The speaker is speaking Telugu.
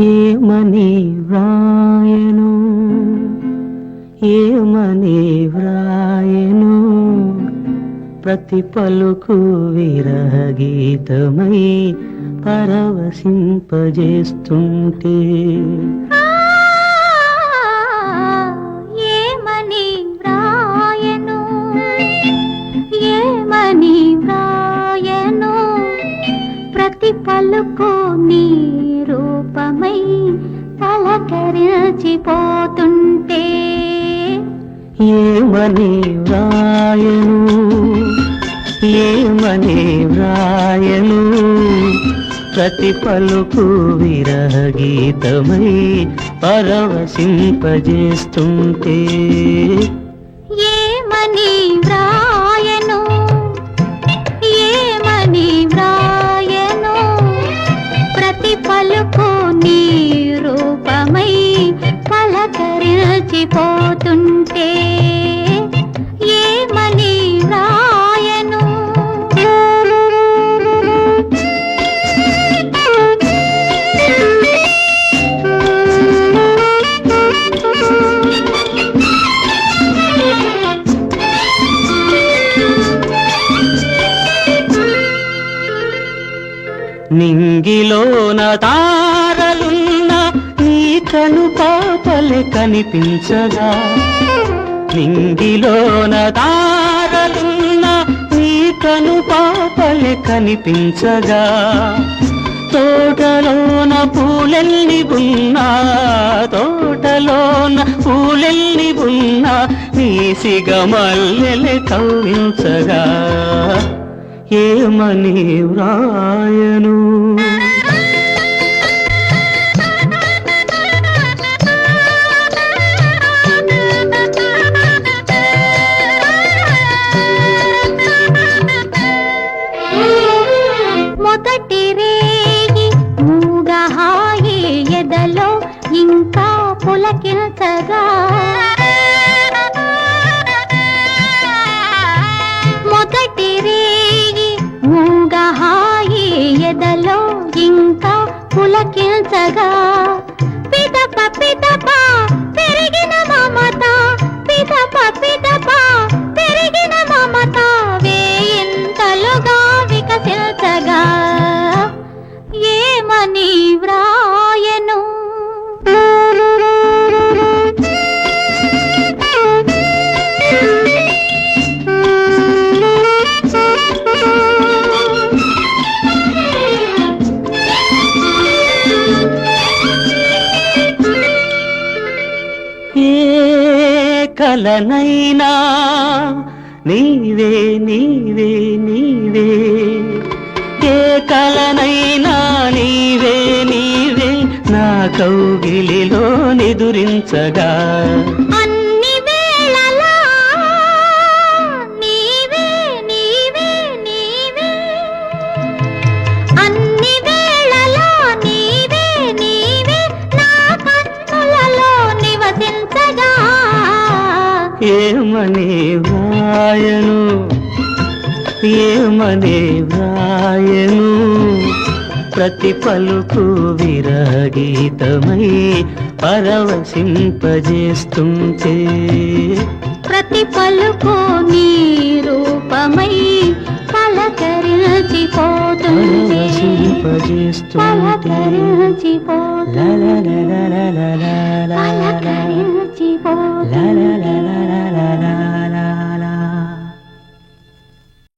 ఏమని వ్రాయను? ఏమని వ్రాయను? ప్రతి పలుకు విరహగీతమై పరవశింపజేస్తుంటే ప్రతి పలుకు నీ రూపమై పలకరించిపోతుంటే ఏమని వ్రాయను? ఏమని వ్రాయను? ప్రతి పలుకు విరహగీతమై పరవశింపజేస్తుంటే. ఏమని పారిపోతుంటే ఏమని రాయను నింగిలోన తా కను పాపలే కనిపించగా. నింగిలోన తారలున్న నీ కను పాపలే కనిపించగా. తోటలోన పూలెల్లి ఉన్నా తోటలోన పూలెల్లి ఉన్నా నీ సిగమల్లెలే కవ్వించగా. ఏమని వ్రాయను? మొదటి రేగి మూగహాయి ఎదలో ఇంకా పులకించగా మొదటి రేగి మూగహాయి ఎదలో ఇంకా పులకించగా కలనైనా నీవే నీవే నీవే. ఏ కలనైనా నీవే నీవే. నా కౌగిలిలో నిదురించగా. ఏమని వ్రాయను ఏమని వ్రాయను ప్రతి పలుకు విరగీతమై పరవశింపజేస్తుంటే. ప్రతి పలుకు నీ రూపమై పలకరించిపోతుంది పలకరించిపోతుంది